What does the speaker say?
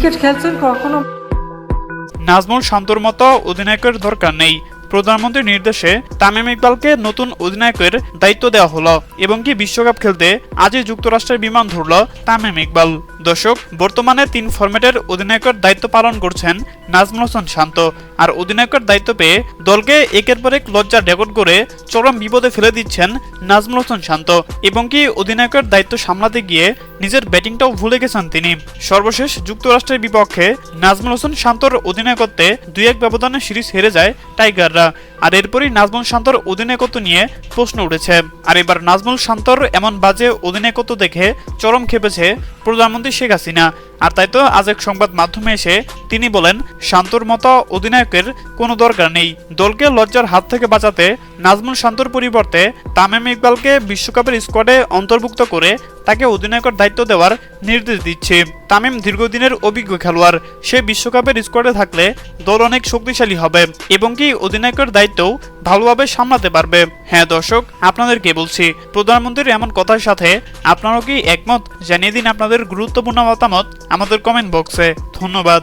Cricket খেলছেন কখনো? নাজমুল শান্তর মতো অধিনায়কের দরকার নেই। প্রধানমন্ত্রীর নির্দেশে তামিম ইকবালকে নতুন অধিনায়কের দায়িত্ব দেওয়া হলো এবং কি বিশ্বকাপ খেলতে আজই যুক্তরাষ্ট্রের বিমান ধরল তামিম ইকবাল। দর্শক, বর্তমানে তিন ফরম্যাটের অধিনায়কের দায়িত্ব পালন করছেন নাজমুল হাসান শান্ত। আর অধিনায়কের দায়িত্ব পেয়ে দলকে একের পর এক লজ্জার রেকর্ড করে চরম বিপদে ফেলে দিচ্ছেন নাজমুল হাসান শান্ত। এবং কি অধিনায়কের দায়িত্ব সামলাতে গিয়ে নিজের ব্যাটিংটাও ভুলে গেছেন তিনি। সর্বশেষ যুক্তরাষ্ট্রের বিপক্ষে নাজমুল হোসেন শান্তর অধিনায়কত্বে দুই এক ব্যবধানে সিরিজ হেরে যায় টাইগাররা। আর এরপরই নাজমুল শান্তর অধিনায়কত্ব নিয়ে প্রশ্ন উঠেছে। আর এবার নাজমুল শান্তর এমন বাজে অধিনায়কত্ব দেখে চরম খেপেছে প্রধানমন্ত্রী শেখ হাসিনা। আর তাই তো আজ এক সংবাদ মাধ্যমে এসে তিনি বলেন, শান্তর মতো অধিনায়কের কোনো দরকার নেই। দলকে লজ্জার হাত থেকে বাঁচাতে নাজমুল শান্তর পরিবর্তে তামিম ইকবালকে বিশ্বকাপের স্কোয়াডে অন্তর্ভুক্ত করে তাকে অধিনায়কের দায়িত্ব দেওয়ার নির্দেশ দিচ্ছে। তামিম দীর্ঘদিনের অভিজ্ঞ খেলোয়াড়, সে বিশ্বকাপের স্কোয়াডে থাকলে দল অনেক শক্তিশালী হবে এবং কি অধিনায়কের দায়িত্বও ভালোভাবে সামলাতে পারবে। হ্যাঁ দর্শক, আপনাদেরকে বলছি, প্রধানমন্ত্রীর এমন কথার সাথে আপনারাও কি একমত? জানিয়ে দিন আপনাদের গুরুত্বপূর্ণ মতামত আমাদের কমেন্ট বক্সে ধন্যবাদ।